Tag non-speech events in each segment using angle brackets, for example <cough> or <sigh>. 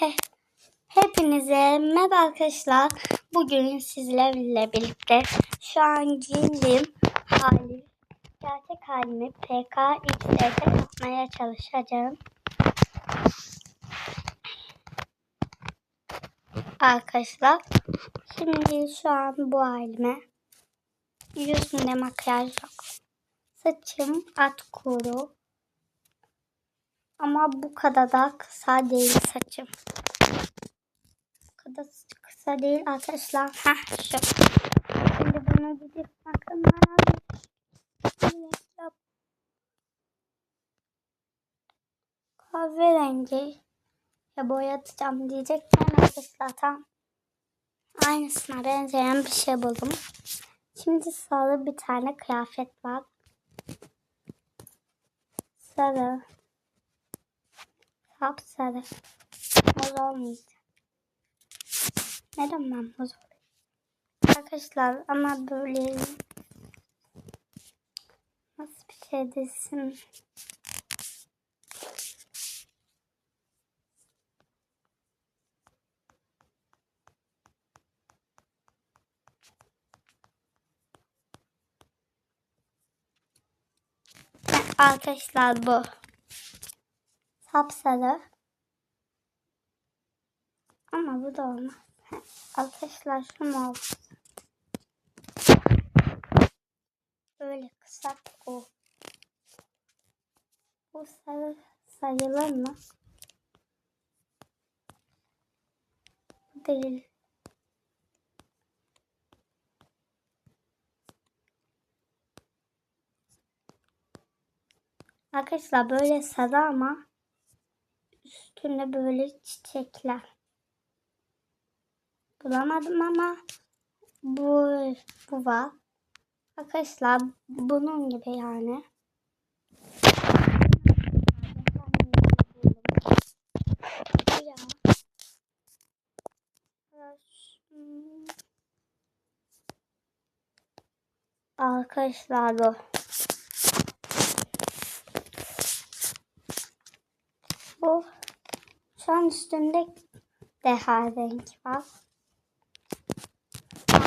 He, hepinize merhaba arkadaşlar. Bugün sizlerle birlikte şu an giyindiğim hali, gerçek halimi PKX'de yapmaya çalışacağım. Arkadaşlar şimdi şu an bu halime yüzümde makyaj yok. Saçım at kuru. Ama bu kadar da kısa değil saçım. Kadar kısa değil arkadaşlar. Heh şu. Şimdi bunu gidip bakın kahverengi ya boyatacağım diyecektim arkadaşlar tam aynısına benzeyen bir şey buldum. Şimdi sarı bir tane kıyafet var. Sarı. Sapsarı. Mor olmayacak. Neden ben mor Arkadaşlar ama böyle nasıl bir şey desin. Arkadaşlar bu sapsarı. Ama bu da olmaz. Arkadaşlar şu mu olsun? Böyle kısa o. Bu sarı sayılır mı? Değil. Arkadaşlar böyle sarı ama üstünde böyle çiçekler. Bulamadım ama bu bu var. Arkadaşlar bunun gibi yani. Arkadaşlar bu. Bu şu an üstünde deha renk var.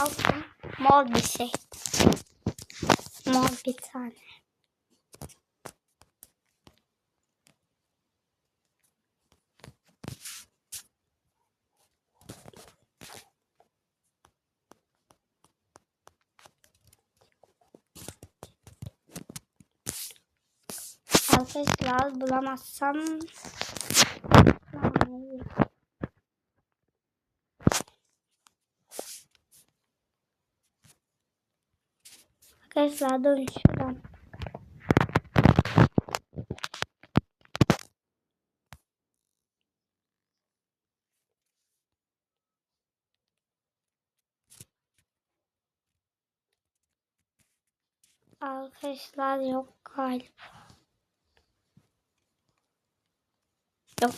Altın mor bir şey. Mor bir tane. Arkadaşlar bulamazsam Arkadaşlar durun şuradan. Arkadaşlar yok galiba. Yok.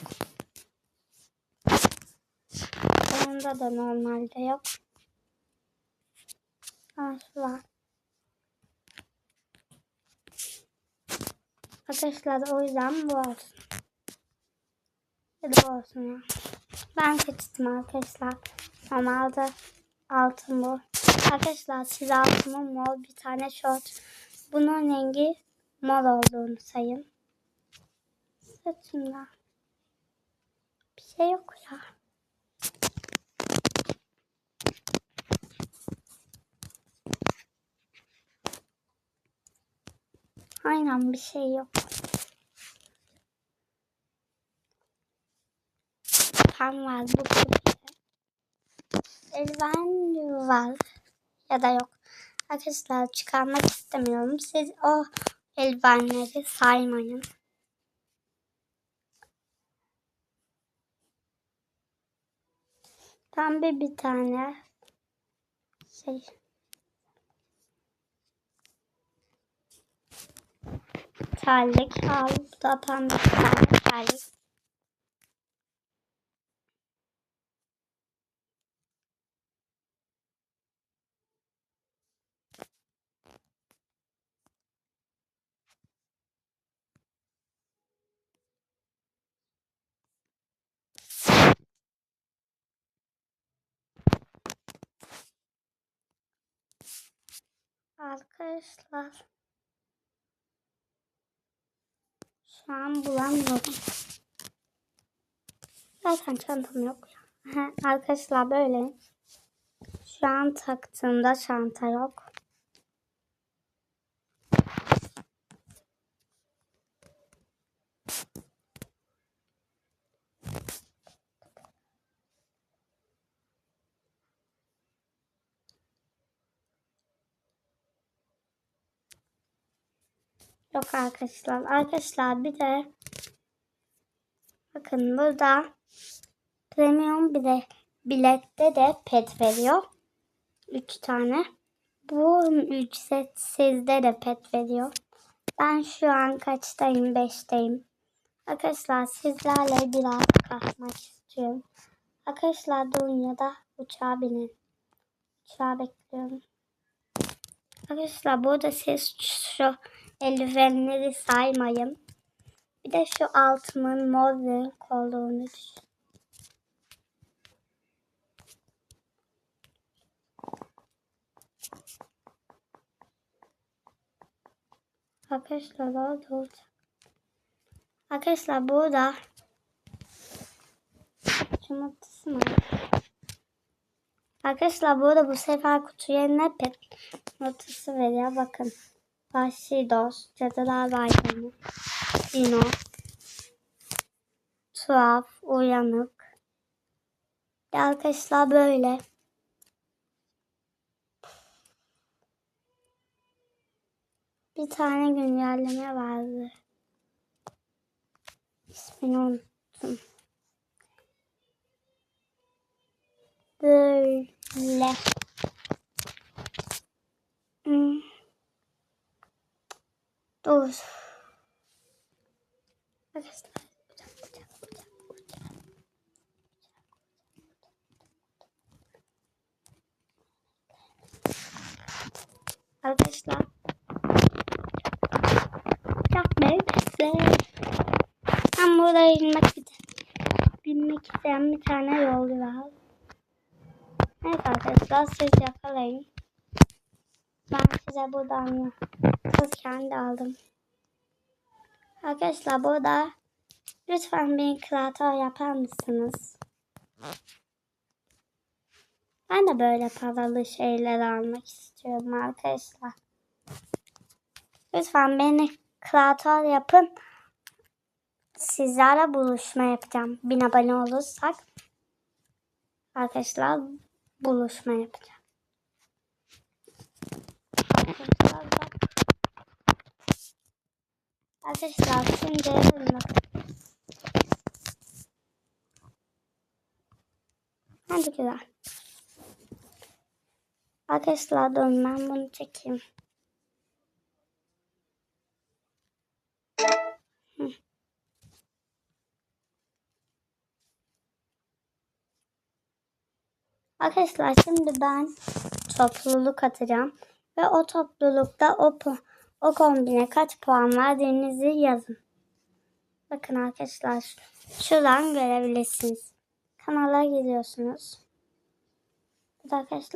Onda da normalde yok. Ha, Arkadaşlar o yüzden bu olsun. Ya da bu olsun ya. Ben seçtim arkadaşlar. Normalde altın bu. Arkadaşlar siz altımın mor bir tane şort. Bunun rengi mor olduğunu sayın. Saçımda bir şey yok ya. Aynen bir şey yok. Tam var bu köşede. Eldiven var ya da yok. Arkadaşlar çıkarmak istemiyorum. Siz o eldivenleri saymayın. Pembe bir tane şey terlik al. Bu da pembe bir tane terlik. Arkadaşlar. Şu an bulamıyorum. Zaten çantam yok. <laughs> Arkadaşlar böyle. Şu an taktığımda çanta yok. Yok arkadaşlar. Arkadaşlar bir de bakın burada premium bir de bilette de pet veriyor. 3 tane. Bu ücretsizde de pet veriyor. Ben şu an kaçtayım? 5'teyim. Arkadaşlar sizlerle biraz kalkmak istiyorum. Arkadaşlar durun ya da uçağa binin. Uçağa bekliyorum. Arkadaşlar burada siz şu eldivenleri saymayın. Bir de şu altımın mor renk olduğunu düşün. Arkadaşlar orada olacak. Arkadaşlar burada Cumartesi mi? Arkadaşlar burada bu sefer kutu yerine pet notası veriyor. Bakın. Vahşi dost, cadılar bayramı, Dino, tuhaf, uyanık. Arkadaşlar böyle. Bir tane güncelleme vardı. İsmini unuttum. Böyle. Hmm. Dur. Arkadaşlar. Arkadaşlar. Yapmayın size. Ben buraya inmek bilmek isteyen bir tane yol var. Evet arkadaşlar siz yakalayın. Ben size buradan kız kendi aldım. Arkadaşlar burada lütfen bir kreatör yapar mısınız? Ben de böyle paralı şeyler almak istiyorum arkadaşlar. Lütfen beni kreatör yapın. Sizlerle buluşma yapacağım. Bin abone olursak arkadaşlar buluşma yapacağım. Arkadaşlar şimdi. Hadi güzel. Arkadaşlar durun ben bunu çekeyim. Hı. Arkadaşlar şimdi ben topluluk atacağım. Ve o toplulukta o, o kombine kaç puan verdiğinizi yazın. Bakın arkadaşlar şuradan görebilirsiniz. Kanala giriyorsunuz. Bu da arkadaşlar